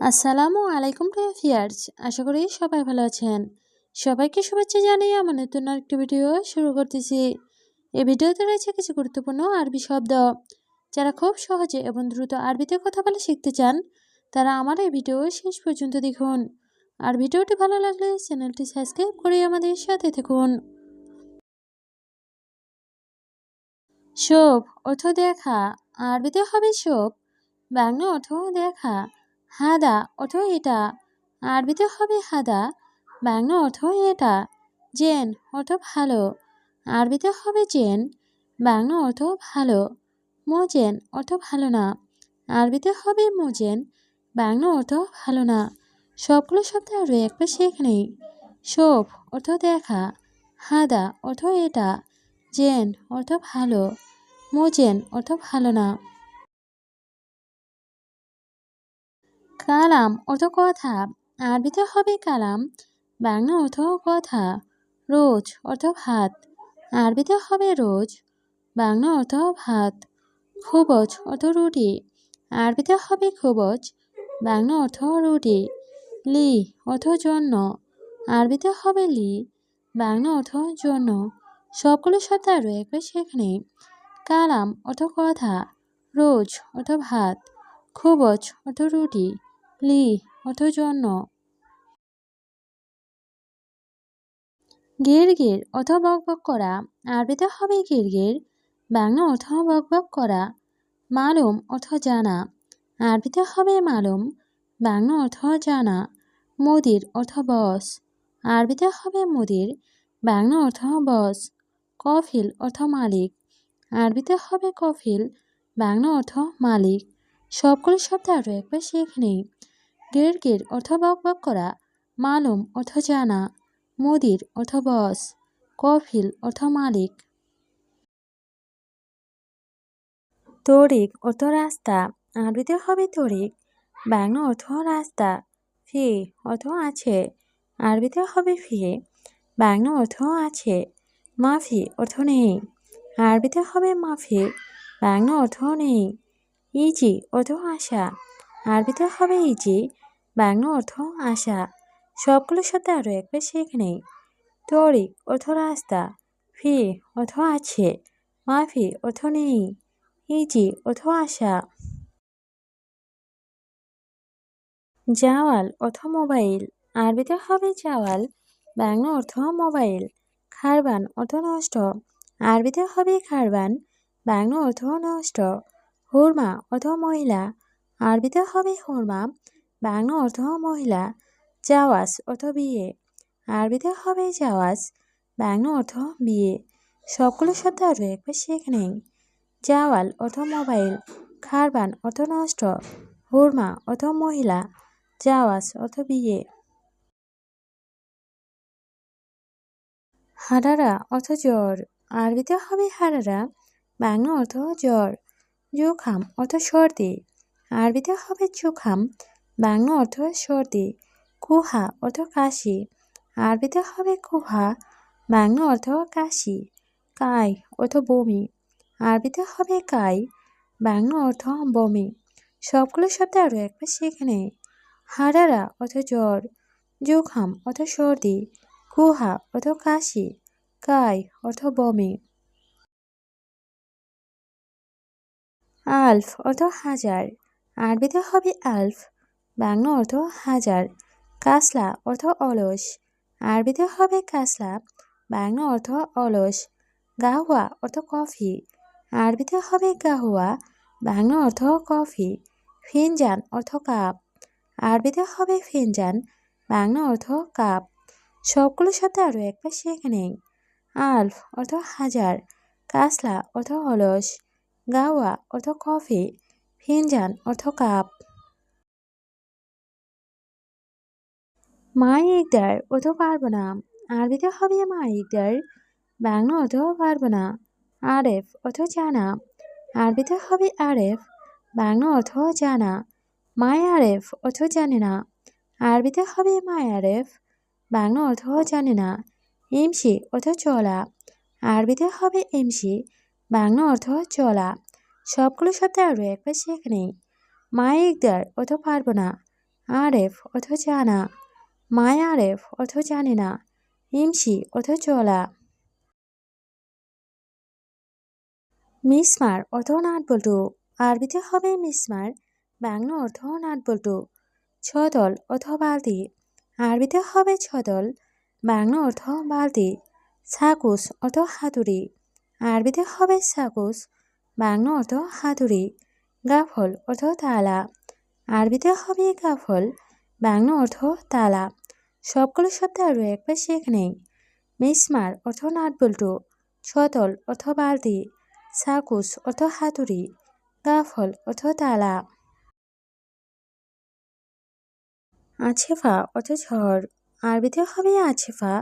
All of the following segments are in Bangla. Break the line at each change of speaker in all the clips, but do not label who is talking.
আসসালামু আলাইকুম ফিয়ার্স আশা করি সবাই ভালো আছেন। সবাইকে শুভেচ্ছা জানিয়ে আমার নতুন আরেকটি ভিডিও শুরু করতেছি। এই ভিডিওতে রয়েছে কিছু গুরুত্বপূর্ণ আরবি শব্দ। যারা খুব সহজে এবং দ্রুত আরবিতে কথা বলে শিখতে চান, তারা আমার এই ভিডিও শেষ পর্যন্ত দেখুন। আর ভিডিওটি ভালো লাগলে চ্যানেলটি সাবস্ক্রাইব করে আমাদের সাথে থাকুন। শোভ, অর্থ দেখা। আরবিতে হবে শোভ বাংলা অর্থ দেখা। হাদা অর্থ এটা। আরবিতে হবে হাদা, বাংলা অর্থ এটা। জেন অর্থ ভালো, আরবিতে হবে জেন, বাংলা অর্থ ভালো। মোজেন অর্থ ভালো না, আরবিতে হবে মোজেন, বাংলা অর্থ ভালো না। সবগুলো শব্দ আরও একবার শেখ নেই শোভ অর্থ দেখা, হাদা অর্থ এটা। জেন অর্থ ভালো, মোজেন অর্থ ভালো না। কালাম অর্থ কথা। আরবিতে হবে কালাম, বাংলা অর্থ কথা। রোজ অর্থ ভাত, আরবিতে হবে রোজ, বাংলা অর্থ ভাত। খুবজ অর্থ রুটি, আরবিতে হবে খুবজ, বাংলা অর্থ রুটি। লি অর্থ জন্য, আরবিতে হবে লি, বাংলা অর্থ জন্য। সবগুলো শব্দ আরও একবার সেখানে কালাম অর্থ কথা, রোজ অর্থ ভাত, খুবজ অর্থ রুটি। লি অর্থ জন্য গির গির অর্থ বক বক করা। আরবিতে হবে গির গির। বাংলা অর্থ বক বক করা। মালুম অর্থ জানা। আরবিতে হবে মালুম। বাংলা অর্থ জানা। মুদির অর্থ বস। আরবিতে হবে মুদির। বাংলা অর্থ বস। কফিল অর্থ মালিক। আরবিতে হবে কফিল। বাংলা অর্থ মালিক। সবগুলো শব্দ আরও একবার শেখে নেই। গের গের অর্থ বক বক করা, মালুম অর্থ জানা, মুদির অর্থ বস, কফিল অর্থ মালিক। তরিক অর্থ রাস্তা, আরবিতে হবে তরিক, বাংলা অর্থ রাস্তা, ফি অর্থ আছে, আরবিতে হবে ফি, বাংলা অর্থ আছে, মাফি অর্থ নেই, আরবিতে হবে মাফি, বাংলা অর্থ নেই, ইজি অর্থ আশা আরবিতে হবে ইজি বাংলা অর্থ আশা। সবগুলো শব্দ আরও একবার শেখে নেই। তরিক অর্থ রাস্তা ফি অর্থ আছে, মাফি অর্থ নেই ইজি অর্থ আশা। জাওয়াল অর্থ মোবাইল আরবিতে হবে জাওয়াল, বাংলা অর্থ মোবাইল, খারবান অর্থ নষ্ট আরবিতে হবে খারবান, বাংলা অর্থ নষ্ট, হুরমা অর্থ মহিলা আরবিতে হবে হুরমা, বাংলা অর্থ মহিলা, জাওয়াজ অর্থ বিয়ে। আরবিতে হবে জাওয়াজ, বাংলা অর্থ বিয়ে। সবগুলো শব্দ আরও একবার শেখে নেই জাওয়াল অর্থ মোবাইল, খারবান অর্থ নষ্ট। হুরমা অর্থ মহিলা, জাওয়াজ অর্থ বিয়ে। হারারা অর্থ জ্বর। আরবিতে হবে হারারা, বাংলা অর্থ জ্বর। জোখাম অর্থ সর্দি। আরবিতে হবে জোখাম বাংলা অর্থ সর্দি, কুহা অর্থ কাশি আরবিতে হবে কুহা, বাংলা অর্থ কাশি, কাই অর্থ বমি আরবিতে হবে কাই, বাংলা অর্থ বমি। সবগুলো শব্দ আরও একবার সেখানে হারারা অর্থ জ্বর, জুখাম অর্থ সর্দি, কুহা অর্থ কাশি, কাই অর্থ বমি। আলফ অর্থ হাজার আরবিতে হবে আলফ, বাংলা অর্থ হাজার, কাসলা অর্থ অলস আরবিতে হবে কাসলা, বাংলা অর্থ অলস, গাহুয়া অর্থ কফি আরবিতে হবে গাহুয়া, বাংলা অর্থ কফি, ফিনজান অর্থ কাপ আরবিতে হবে ফিনজান, বাংলা অর্থ কাপ, সবগুলো শব্দ আরও একবার শেখে নেই, আলফ অর্থ হাজার, কাসলা অর্থ অলস গাওয়া অর্থ কফি ফিনজান অর্থ কাপ। মা ইকদার অর্থ পারব না। আরবিতে হবে মা ইকদার বাংলা অর্থ পারব না। আরেফ অর্থ জানা। আরবিতে হবে আরেফ বাংলা অর্থ জানা। মায় আরেফ অর্থ জানে না। আরবিতে হবে মায় আরেফ বাংলা অর্থ জানে না। এমসি অর্থ চলা। আরবিতে হবে এমসি বাংলা অর্থ চলা। সবগুলো শব্দ আরও একবার শেখে নেই। মা ইকদার অর্থ পারব না। আরেফ অর্থ জানা। মায় আরেফ অর্থ জানে না। ইমসি অর্থ চলা। মিসমার অর্থ নাট বল্টু। আরবিতে হবে মিসমার বাংলা অর্থ নাট বল্টু। ছদল অর্থ বালতি। আরবিতে হবে ছদল, বাংলা অর্থ বালতি। সাকুস অর্থ হাতুড়ি। আরবিতে হবে সাকুস বাংলা অর্থ হাতুড়ি, গাফল অর্থ তালা, আরবিতে হবে গাফল, বাংলা অর্থ তালা। সবগুলো শব্দ আরও একবার শেখ নেই। মিসমার অর্থ নাট বল্টু ছতল অর্থ বালতি, সাকুস অর্থ হাতুড়ি, গাফল অর্থ তালা। আছেফা অর্থ ঝড়, আরবিতে হবে আছেফা,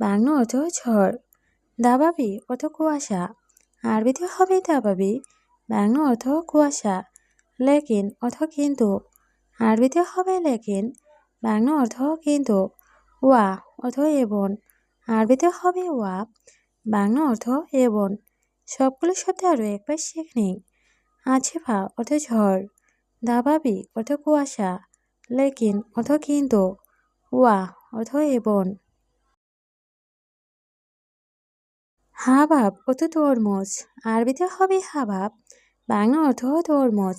বাংলা অর্থ ঝড়। দাবাবি অর্থ কুয়াশা। আরবিতে হবে দাবাবি বাংলা অর্থ কুয়াশা। লেকিন অর্থ কিন্তু। আরবিতে হবে লেকিন। বাংলা অর্থ কিন্তু। ওয়া অর্থ এবন আরবিতে হবে ওয়া। বাংলা অর্থ এবন সবগুলো শব্দ আরও একবার শেখ নেই আছেফা অর্থ ঝড়। দাবাবি অর্থ কুয়াশা। লেকিন অর্থ কিন্তু। ওয়া অর্থ এবন হাবাব অর্থ তরমুজ। আরবিতে হবে হাবাব বাংলা অর্থ তরমুজ।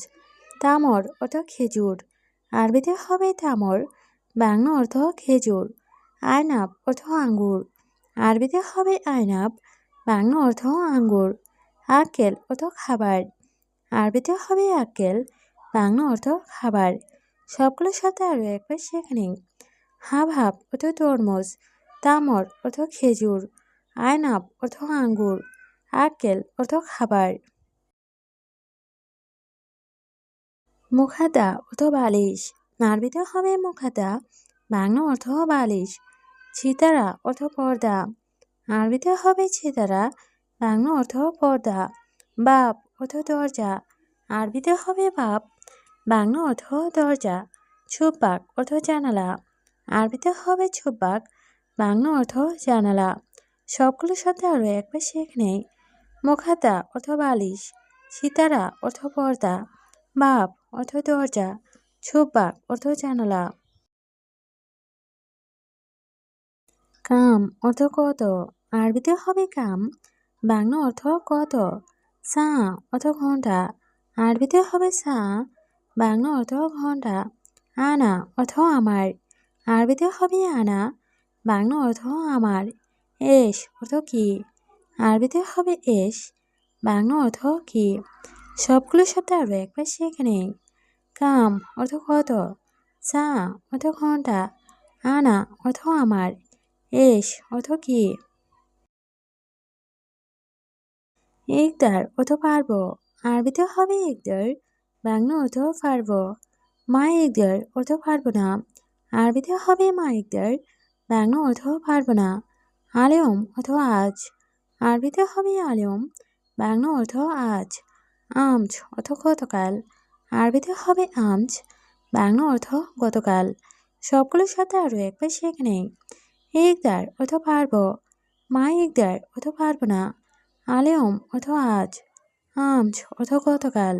তামর অর্থ খেজুর। আরবিতে হবে তামর, বাংলা অর্থ খেজুর। আয়নাব অর্থ আঙ্গুর। আরবিতে হবে আয়নাব, বাংলা অর্থ আঙ্গুর। আকেল অর্থ খাবার। আরবিতে হবে আকেল বাংলা অর্থ খাবার। সবগুলো সাথে আরও একবার সেখানে হাব হাব অর্থ তরমুজ, তামর অর্থ খেজুর। আয়নাব অর্থ আঙ্গুর আকেল অর্থ খাবার। মুখাদা অর্থ বালিশ আরবিতে হবে মুখাদা, বাংলা অর্থ বালিশ, ছিতারা অর্থ পর্দা আরবিতে হবে ছিতারা, বাংলা অর্থ পর্দা, বাপ অর্থ দরজা আরবিতে হবে বাপ, বাংলা অর্থ দরজা, ছুপাক অর্থ জানালা আরবিতে হবে ছুপাক, বাংলা অর্থ জানালা। সবগুলো শব্দ আরও একবার শেখ নেই। মুখাতা অর্থ বালিশ, সিতারা অর্থ পর্দা, বাপ অর্থ দরজা ছুপাক অর্থ জানালা। কাম অর্থ কত, আরবিতে হবে কাম, বাংলা অর্থ কত, সা অর্থ ঘণ্টা, আরবিতে হবে সা, বাংলা অর্থ ঘণ্টা, আনা অর্থ আমার, আরবিতে হবে আনা, বাংলা অর্থ আমার। এস অর্থ কি? আরবিতে হবে এস, বাংলা অর্থ কি? সবগুলো শব্দ আরও একবার সেখানে কাম অর্থ কত? চা অর্থ ঘণ্টা। আনা অর্থ আমার। এস অর্থ কি? ইকদার অর্থ পারব। আরবিতে হবে ইকদার বাংলা অর্থ পারব। মা ইকদার অর্থ পারব না। আরবিতে হবে মা ইকদার বাংলা অর্থ পারব না। আলেম অর্থ আজ? আরবিতে হবে আলেম, বাংলা অর্থ আজ। আমজ অর্থ গতকাল। আরবিতে হবে আমজ, বাংলা অর্থ গতকাল। সবগুলো সাথে আরও একবার সেখানে ইকদার অর্থ পারব মা ইকদার অর্থ পারব না। আলেম অর্থ আজ, আমজ অর্থ গতকাল।